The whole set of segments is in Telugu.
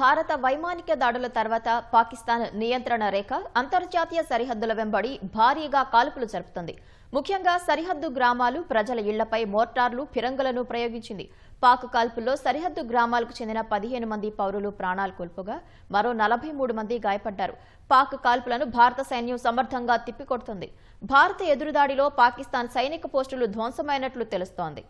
భారత వైమానిక దాడుల తర్వాత పాకిస్తాన్ నియంత్రణ రేఖ అంతర్జాతీయ సరిహద్దుల వెంబడి భారీగా కాల్పులు జరుపుతుంది. ముఖ్యంగా సరిహద్దు గ్రామాలు ప్రజల ఇళ్ళపై మోర్టార్లు ఫిరంగులను ప్రయోగించింది. పాక్ కాల్పుల్లో సరిహద్దు గ్రామాలకు చెందిన పదిహేను మంది పౌరులు ప్రాణాలు కోల్పోగా మరో నలభై మూడు మంది గాయపడ్డారు. పాక్ కాల్పులను భారత సైన్యం సమర్థంగా తిప్పికొడుతుంది. భారత ఎదురుదాడిలో పాకిస్తాన్ సైనిక పోస్టులు ధ్వంసమైనట్లు తెలుస్తోంది.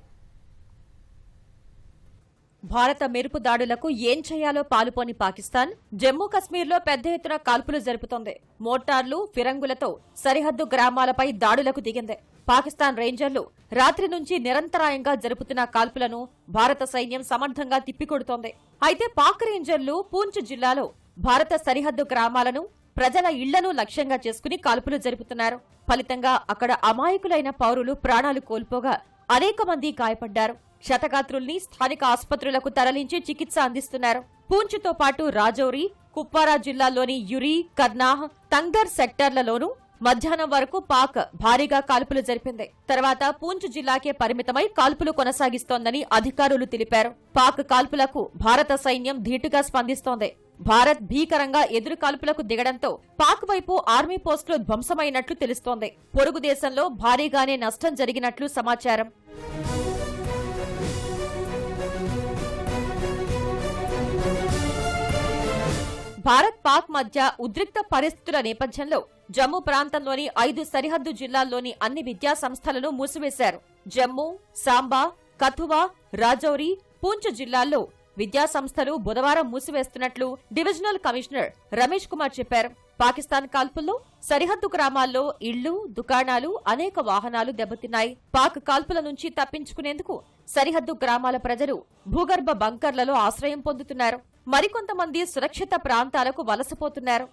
భారత మెరుపు దాడులకు ఏం చేయాలో పాలుపోని పాకిస్తాన్ జమ్మూ కశ్మీర్లో పెద్ద ఎత్తున కాల్పులు జరుపుతోంది. మోటార్లు ఫిరంగులతో సరిహద్దు గ్రామాలపై దాడులకు దిగింది. పాకిస్తాన్ రేంజర్లు రాత్రి నుంచి నిరంతరాయంగా జరుపుతున్న కాల్పులను భారత సైన్యం సమర్థంగా తిప్పికొడుతోంది. అయితే పాక్ రేంజర్లు పూంచ్ జిల్లాలో భారత సరిహద్దు గ్రామాలను ప్రజల ఇళ్ళను లక్ష్యంగా చేసుకుని కాల్పులు జరుపుతున్నారు. ఫలితంగా అక్కడ అమాయకులైన పౌరులు ప్రాణాలు కోల్పోగా అనేక మంది గాయపడ్డారు. క్షతగాత్రుల్ని స్థానిక ఆసుపత్రులకు తరలించి చికిత్స అందిస్తున్నారు. పూంచ్తో పాటు రాజౌరి కుప్వారా జిల్లాల్లోని యురి కర్నాహ్ తంగర్ సెక్టర్లలోనూ మధ్యాహ్నం వరకు పాక్ భారీగా కాల్పులు జరిపింది. తర్వాత పూంచ్ జిల్లాకే పరిమితమై కాల్పులు కొనసాగిస్తోందని అధికారులు తెలిపారు. పాక్ కాల్పులకు భారత సైన్యం ధీటుగా స్పందిస్తోంది. భారత్ భీకరంగా ఎదురు కాల్పులకు దిగడంతో పాక్ వైపు ఆర్మీ పోస్టులు ధ్వంసమైనట్లు తెలుస్తోంది. పొరుగు దేశంలో భారీగానే నష్టం జరిగినట్లు సమాచారం. భారత్ పాక్ మధ్య ఉద్రిక్త పరిస్థితుల నేపథ్యంలో జమ్మూ ప్రాంతంలోని ఐదు సరిహద్దు జిల్లాల్లోని అన్ని విద్యా సంస్థలను మూసివేశారు. జమ్మూ సాంబా కథువా రాజౌరి పూంచ్ జిల్లాల్లో విద్యా సంస్థలు బుధవారం మూసివేస్తున్నట్లు డివిజనల్ కమిషనర్ రమేష్ కుమార్ చెప్పారు. పాకిస్తాన్ కాల్పుల్లో సరిహద్దు గ్రామాల్లో ఇళ్ళు దుకాణాలు అనేక వాహనాలు దెబ్బతిన్నాయి. పాక్ కాల్పుల నుంచి తప్పించుకునేందుకు సరిహద్దు గ్రామాల ప్రజలు భూగర్భ బంకర్లలో ఆశ్రయం పొందుతున్నారు. మరికొంతమంది సురక్షిత ప్రాంతాలకు వలసపోతున్నారు.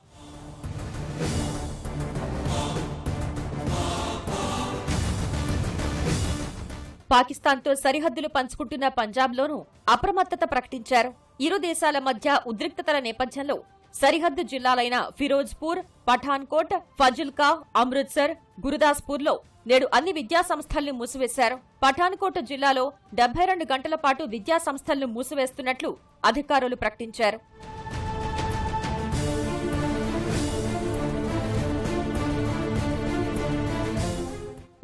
పాకిస్తాన్తో సరిహద్దులు పంచుకుంటున్న పంజాబ్లోనూ అప్రమత్తత ప్రకటించారు. ఇరు దేశాల మధ్య ఉద్రిక్తతల నేపథ్యంలో సరిహద్దు జిల్లాలైన ఫిరోజ్పూర్ పఠాన్కోట్ ఫజుల్కా అమృత్సర్ గురుదాస్పూర్లో నేడు అన్ని విద్యా సంస్థల్ని మూసివేశారు. పఠాన్కోట్ జిల్లాలో డెబ్బై రెండు గంటల పాటు విద్యా సంస్థలను మూసివేస్తున్నట్లు అధికారులు ప్రకటించారు.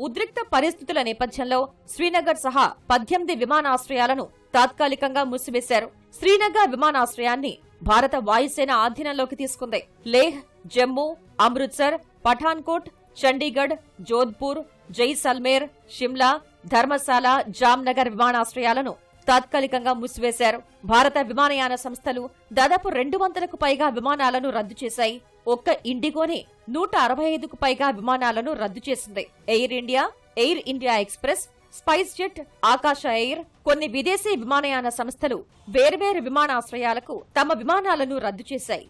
ఉద్రిక్త పరిస్థితుల నేపథ్యంలో శ్రీనగర్ సహా పద్దెనిమిది విమానాశ్రయాలను తాత్కాలికంగా మూసివేశారు. శ్రీనగర్ విమానాశ్రయాన్ని భారత వాయుసేన ఆధీనంలోకి తీసుకుంది. లేహ్ జమ్మూ అమృత్సర్ పఠాన్కోట్ చండీగఢ్ జోధ్పూర్ జైసల్మేర్ షిమ్లా ధర్మశాల జామ్నగర్ విమానాశ్రయాలను తాత్కాలికంగా మూసివేశారు. భారత విమానయాన సంస్థలు దాదాపు రెండు వందలకు పైగా విమానాలను రద్దు చేశాయి. ఒక్క ఇండిగోనే నూట అరవై ఐదుకు పైగా విమానాలను రద్దు చేసింది. Air India Air India Express Spice Jet Akasa Air కొన్ని విదేశీ విమానయాన సంస్థలు వేర్వేరు విమానాశ్రయాలకు తమ విమానాలను రద్దు చేశాయి.